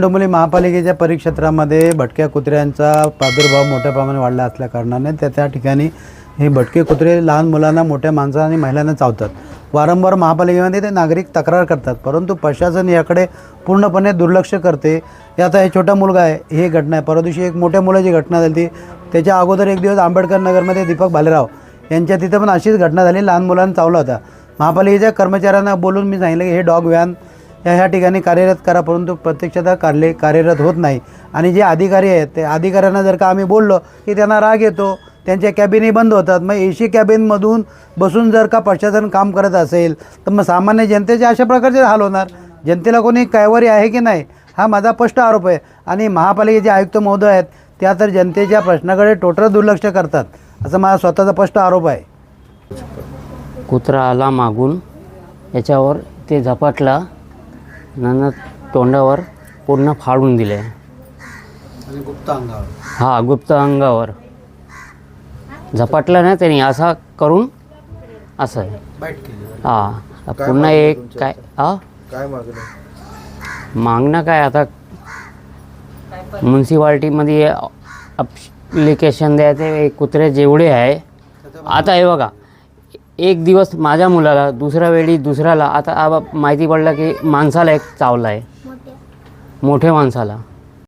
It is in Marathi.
डोंबिवली महापालिकेच्या परिक्षेत्रामध्ये भटक्या कुत्र्यांचा प्रादुर्भाव मोठ्या प्रमाणात वाढला असल्या कारणाने त्या त्या ठिकाणी हे भटके कुत्रे लहान मुलांना मोठ्या माणसांना आणि महिलांना चावतात. वारंवार महापालिकेमध्ये ते नागरिक तक्रार करतात परंतु प्रशासन याकडे पूर्णपणे दुर्लक्ष करते. हे आता हे छोटा मुलगा आहे ही घटना आहे. परवा दिवशी एक मोठ्या मुलाची घटना झाली ती त्याच्या अगोदर एक दिवस आंबेडकर नगरमध्ये दीपक भालेराव यांच्या तिथं पण अशीच घटना झाली. लहान मुलांना चावला होता. महापालिकेच्या कर्मचाऱ्यांना बोलून मी सांगितलं की हे डॉग व्हॅन या ह्या ठिकाणी कार्यरत करा परंतु प्रत्यक्षतः कार्य कार्यरत होत नाही. आणि जे अधिकारी आहेत ते अधिकाऱ्यांना जर का आम्ही बोललो की त्यांना राग येतो त्यांच्या कॅबिनही बंद होतात. मग ए सी कॅबिनमधून बसून जर का प्रशासन काम करत असेल तर मग सामान्य जनतेचे अशा प्रकारचे हाल होणार? जनतेला कोणी कायवारी आहे की नाही? हा माझा स्पष्ट आरोप आहे. आणि महापालिकेचे आयुक्त महोदय आहेत त्या तर जनतेच्या प्रश्नाकडे टोटल दुर्लक्ष करतात असं माझा स्वतःचा स्पष्ट आरोप आहे. कुत्रा आला मागून याच्यावर ते झपाटला नंतर तोंडावर पूर्ण फाडून दिले. आणि गुप्त अंगावर. हा गुप्त अंगावर. झपाटला ना त्यांनी असा करून असं आहे. बाईट केली. हा पुन्हा एक काय हा? काय मागणं मागणं काय आता? म्युन्सिपाल्टीमध्ये अप्लिकेशन द्यायचे कुत्रे जेवढे आहे आता हे बघा. एक दिवस माझ्या मुलाला दुसऱ्या वेळी दुसऱ्याला आता माहिती पडलं की माणसाला एक चावला आहे. मोठ्या माणसाला.